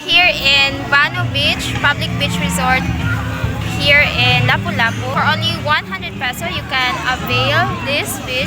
here in Bano Beach, public beach resort here in Lapu-Lapu. For only 100 peso, you can avail this beach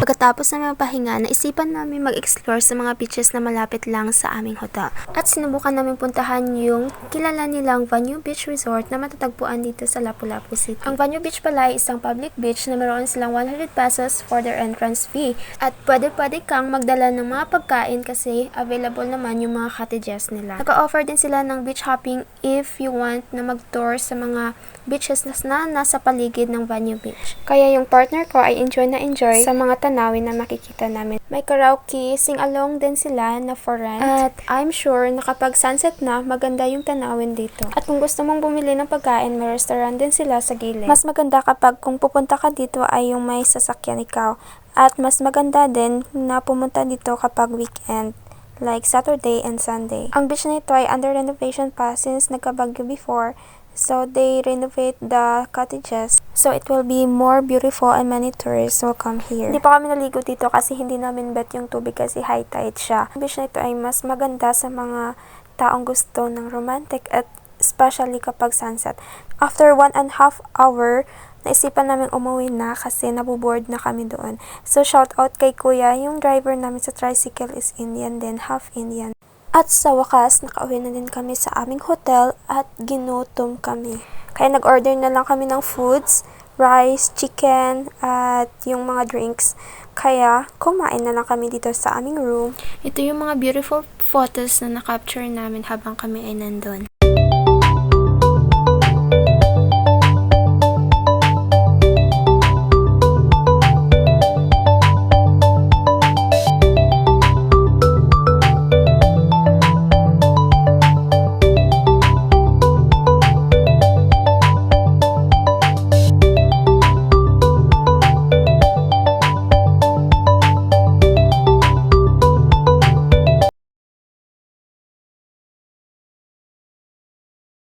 Pagkatapos namin pahinga, naisipan namin mag-explore sa mga beaches na malapit lang sa aming hotel. At sinubukan namin puntahan yung kilala nilang Vanue Beach Resort na matatagpuan dito sa Lapu-Lapu City. Ang Vanue Beach pala ay isang public beach na meron silang 100 pesos for their entrance fee. At pwede-pwede kang magdala ng mga pagkain kasi available naman yung mga cottages nila. Nag-offer din sila ng beach hopping if you want na mag-tour sa mga beaches na, na nasa paligid ng Vanue Beach. Kaya yung partner ko ay enjoy na enjoy sa mga tanawin na makikita namin. May karaoke, sing-along din sila na for rent. At I'm sure na kapag sunset na, maganda yung tanawin dito. At kung gusto mong bumili ng pagkain, may restaurant din sila sa gilid. Mas maganda kapag kung pupunta ka dito ay yung may sasakyan ikaw. At mas maganda din na pumunta dito kapag weekend like Saturday and Sunday. Ang beach na ito ay under renovation pa since nagkabagyo before. So they renovate the cottages. So it will be more beautiful and many tourists will come here. Hindi pa kami naligo dito kasi hindi namin bet yung tubig kasi high tide siya. Ang beach na ito ay mas maganda sa mga taong gusto ng romantic at especially kapag sunset. After one and half hour, naisipan namin umuwi na kasi nabuboard na kami doon. So shout out kay kuya, yung driver namin sa tricycle is Indian din, half Indian. At sa wakas, nakauwi na din kami sa aming hotel at ginutom kami. Kaya nag-order na lang kami ng foods, rice, chicken, at yung mga drinks. Kaya kumain na lang kami dito sa aming room. Ito yung mga beautiful photos na na-capture namin habang kami ay nandun.